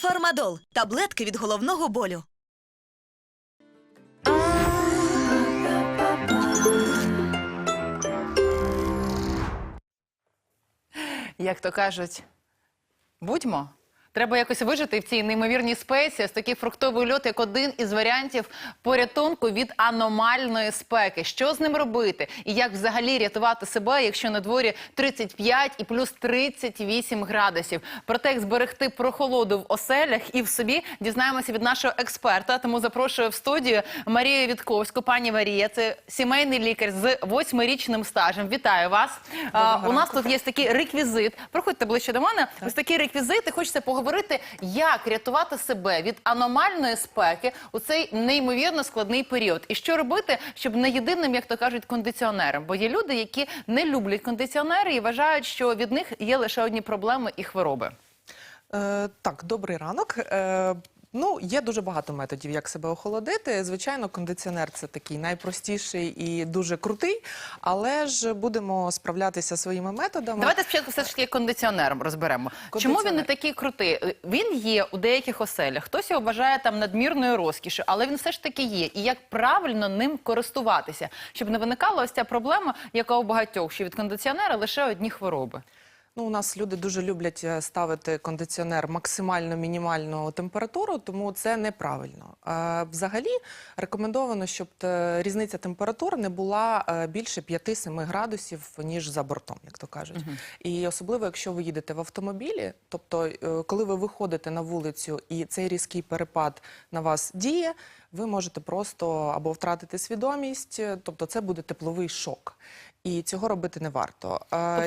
Фармадол таблетки від головного болю. Як то кажуть, будьмо. Треба якось вижити в цій неймовірній спеці з такий фруктовий льот, як один із варіантів порятунку від аномальної спеки. Що з ним робити? І як взагалі рятувати себе, якщо на дворі 35 і плюс 38 градусів? Про те, як зберегти прохолоду в оселях і в собі, дізнаємося від нашого експерта. Тому запрошую в студію Марію Вітковську. Пані Марія, це сімейний лікар з восьмирічним стажем. Вітаю вас. А, у нас тут є такий реквізит. Проходьте ближче до мене. Ось такий реквізит. І хочеться поговорити, як рятувати себе від аномальної спеки у цей неймовірно складний період. І що робити, щоб не єдиним, як то кажуть, кондиціонером. Бо є люди, які не люблять кондиціонери і вважають, що від них є лише одні проблеми і хвороби. Е, так, добрий ранок. Е, ну, є дуже багато методів, як себе охолодити. Звичайно, кондиціонер це такий найпростіший і дуже крутий, але ж будемо справлятися своїми методами. Давайте спочатку все ж таки кондиціонером розберемо. Чому він не такий крутий? Він є у деяких оселях. Хтось його вважає там надмірною розкішю, але він все ж таки є. І як правильно ним користуватися, щоб не виникала ось ця проблема, яка у багатьох, що від кондиціонера лише одні хвороби. Ну, у нас люди дуже люблять е, ставити кондиціонер максимально мінімальну температуру, тому це неправильно. Е, взагалі рекомендовано, щоб е, різниця температур не була більше 5-7 градусів, ніж за бортом, як то кажуть. І особливо, якщо ви їдете в автомобілі, тобто, коли ви виходите на вулицю і цей різкий перепад на вас діє, ви можете просто або втратити свідомість, тобто це буде тепловий шок. І цього робити не варто.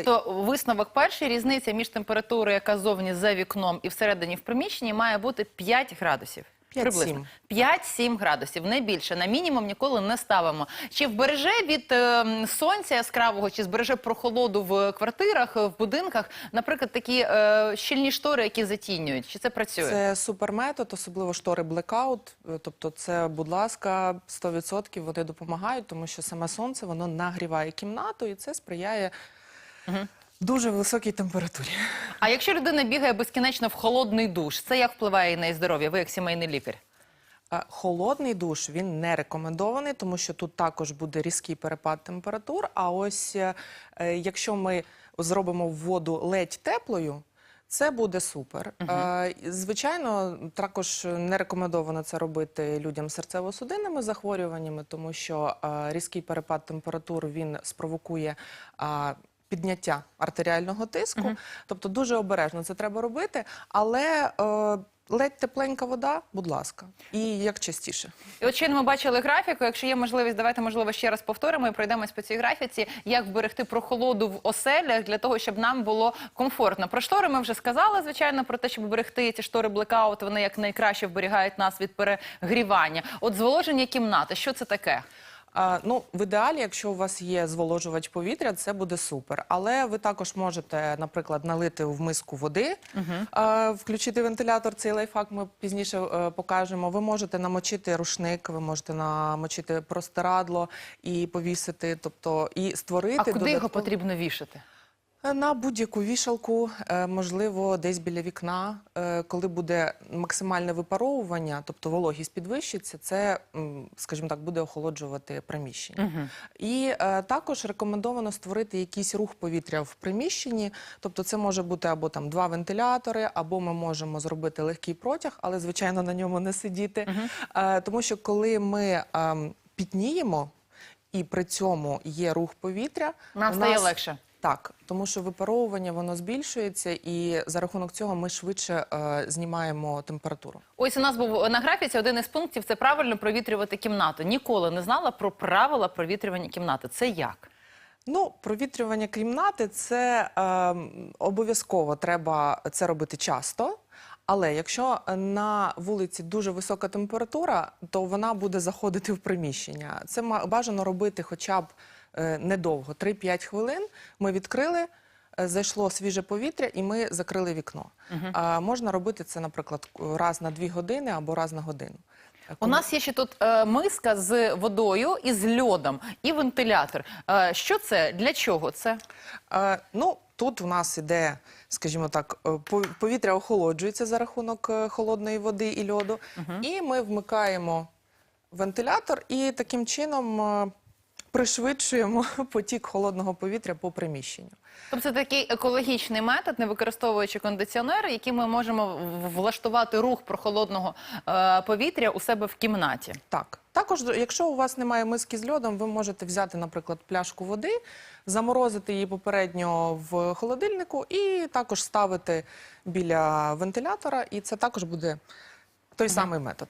Тобто висновок перший різниця між температурою, яка зовні за вікном і всередині в приміщенні, має бути 5 градусів. 5-7. Приблизно 5-7 градусів, не більше. На мінімум ніколи не ставимо. Чи вбереже від е, сонця яскравого, чи збереже прохолоду в квартирах, в будинках, наприклад, такі е, щільні штори, які затінюють? Чи це працює? Це суперметод, особливо штори Blackout. Е, Тобто, це, будь ласка, 100% вони допомагають, тому що саме сонце воно нагріває кімнату, і це сприяє дуже високій температурі. А якщо людина бігає безкінечно в холодний душ, це як впливає на її здоров'я? Ви як сімейний лікар? Е, Холодний душ він не рекомендований, тому що тут також буде різкий перепад температур. А ось е, е, якщо ми зробимо воду ледь теплою. Це буде супер. Е, Звичайно, також не рекомендовано це робити людям з серцево-судинними захворюваннями, тому що е, різкий перепад температур він спровокує підняття артеріального тиску. Тобто дуже обережно це треба робити, але е, ледь тепленька вода, будь ласка, і як частіше. І от щойно ми бачили графіку. Якщо є можливість, давайте можливо ще раз повторимо і пройдемось по цій графіці, як вберегти прохолоду в оселях для того, щоб нам було комфортно. Про штори ми вже сказали, звичайно, про те, щоб берегти ці штори блекаут, вони як найкраще вберігають нас від перегрівання. От зволоження кімнати, що це таке? А, ну, в ідеалі, якщо у вас є зволожувач повітря, це буде супер. Але ви також можете, наприклад, налити в миску води, а, включити вентилятор. Цей лайфхак ми пізніше е, покажемо. Ви можете намочити рушник, ви можете намочити простирадло і повісити, тобто і створити А куди його додатково- потрібно вішати? На будь-яку вішалку, е, можливо, десь біля вікна, е, коли буде максимальне випаровування, тобто вологість підвищиться, це, скажімо так, буде охолоджувати приміщення. І е, також рекомендовано створити якийсь рух повітря в приміщенні. Тобто, це може бути або там два вентилятори, або ми можемо зробити легкий протяг, але звичайно на ньому не сидіти. Е, Тому що коли ми ем, пітніємо. І при цьому є рух повітря. Нам стає нас- легше. Так, тому що випаровування воно збільшується, і за рахунок цього ми швидше е, знімаємо температуру. Ось у нас був на графіці один із пунктів це правильно провітрювати кімнату. Ніколи не знала про правила провітрювання кімнати. Це як? Ну, провітрювання кімнати це е, обов'язково треба це робити часто. Але якщо на вулиці дуже висока температура, то вона буде заходити в приміщення. Це бажано робити хоча б е, недовго, 3-5 хвилин. Ми відкрили, е, зайшло свіже повітря, і ми закрили вікно. А, можна робити це, наприклад, раз на 2 години або раз на годину. У нас є ще тут е, миска з водою і з льодом, і вентилятор. Е, що це? Для чого це? Е, ну, тут у нас іде, скажімо так, е, повітря охолоджується за рахунок е, холодної води і льоду. І ми вмикаємо вентилятор і таким чином е, пришвидшуємо потік холодного повітря по приміщенню. Тобто це такий екологічний метод, не використовуючи кондиціонери, яким ми можемо влаштувати рух прохолодного е, повітря у себе в кімнаті. Так. Також, якщо у вас немає миски з льодом, ви можете взяти, наприклад, пляшку води, заморозити її попередньо в холодильнику і також ставити біля вентилятора, і це також буде той самий метод.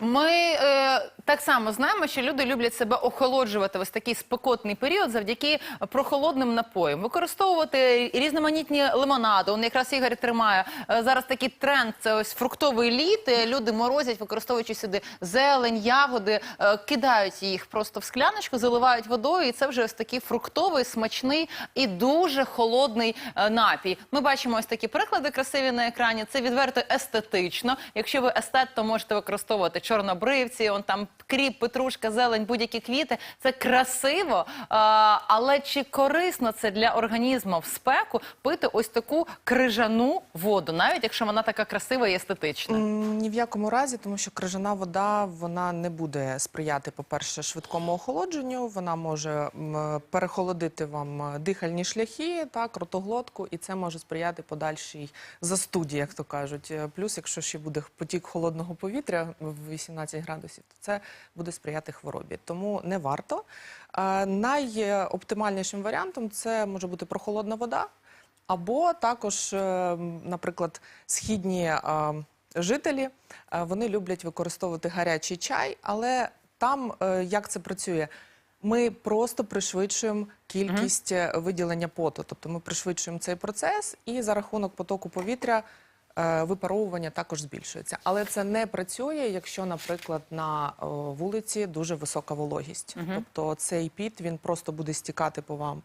Ми е, так само знаємо, що люди люблять себе охолоджувати в ось такий спекотний період завдяки прохолодним напоям. Використовувати різноманітні лимонади. Он якраз Ігор тримає е, зараз такий тренд. Це ось фруктовий лід. Е, Люди морозять, використовуючи сюди зелень, ягоди, е, кидають їх просто в скляночку, заливають водою, і це вже ось такий фруктовий, смачний і дуже холодний е, напій. Ми бачимо ось такі приклади красиві на екрані. Це відверто естетично. Якщо ви естет, то можете використовувати чорнобривці, он там кріп, петрушка, зелень, будь-які квіти. Це красиво, але чи корисно це для організму в спеку пити ось таку крижану воду, навіть якщо вона така красива і естетична? Ні в якому разі, тому що крижана вода вона не буде сприяти, по-перше, швидкому охолодженню. Вона може перехолодити вам дихальні шляхи, так, ротоглотку, і це може сприяти подальшій застуді, як то кажуть. Е, Плюс, якщо ще буде потік холодного повітря в 18 градусів, то це буде сприяти хворобі. Тому не варто. Е, Найоптимальнішим варіантом це може бути прохолодна вода. Або також, е, наприклад, східні е, жителі вони люблять використовувати гарячий чай, але там як це працює? Ми просто пришвидшуємо кількість виділення поту, тобто ми пришвидшуємо цей процес, і за рахунок потоку повітря випаровування також збільшується. Але це не працює, якщо, наприклад, на вулиці дуже висока вологість. Тобто цей піт він просто буде стікати по вам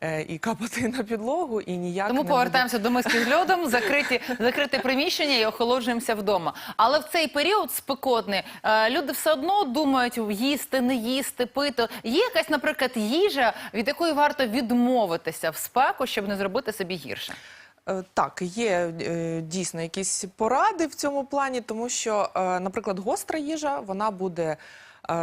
е, і капати на підлогу, і ніяк Тому не повертаємося до миски з льодом, закриті, закрите приміщення і охолоджуємося вдома. Але в цей період спекотний е, люди все одно думають їсти, не їсти, пити. Є якась, наприклад, їжа, від якої варто відмовитися в спеку, щоб не зробити собі гірше. Е, Так, є е, дійсно якісь поради в цьому плані, тому що, е, наприклад, гостра їжа вона буде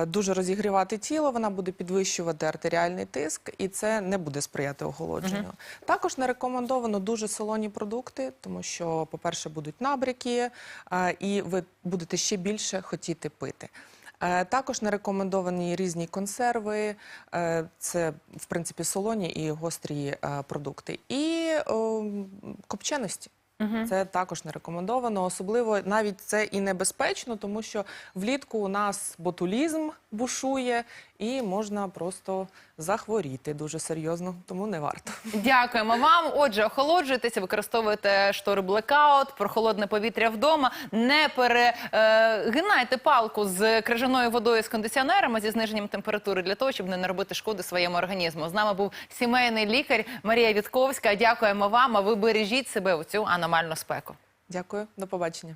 дуже розігрівати тіло, вона буде підвищувати артеріальний тиск, і це не буде сприяти охолодженню. Також не рекомендовано дуже солоні продукти, тому що, по-перше, будуть набряки, і ви будете ще більше хотіти пити. Е, Також не рекомендовані різні консерви, е, це в принципі солоні і гострі е, продукти. І о, копченості. Це також не рекомендовано. Особливо навіть це і небезпечно, тому що влітку у нас ботулізм бушує і можна просто захворіти дуже серйозно, тому не варто. Дякуємо вам. Отже, охолоджуйтеся, використовуйте штори блекаут, прохолодне повітря вдома. Не перегинайте палку з крижаною водою з кондиціонерами зі зниженням температури для того, щоб не наробити шкоди своєму організму. З нами був сімейний лікар Марія Вітковська. Дякуємо вам. А ви бережіть себе у цю аномальну спеку. Дякую, до побачення.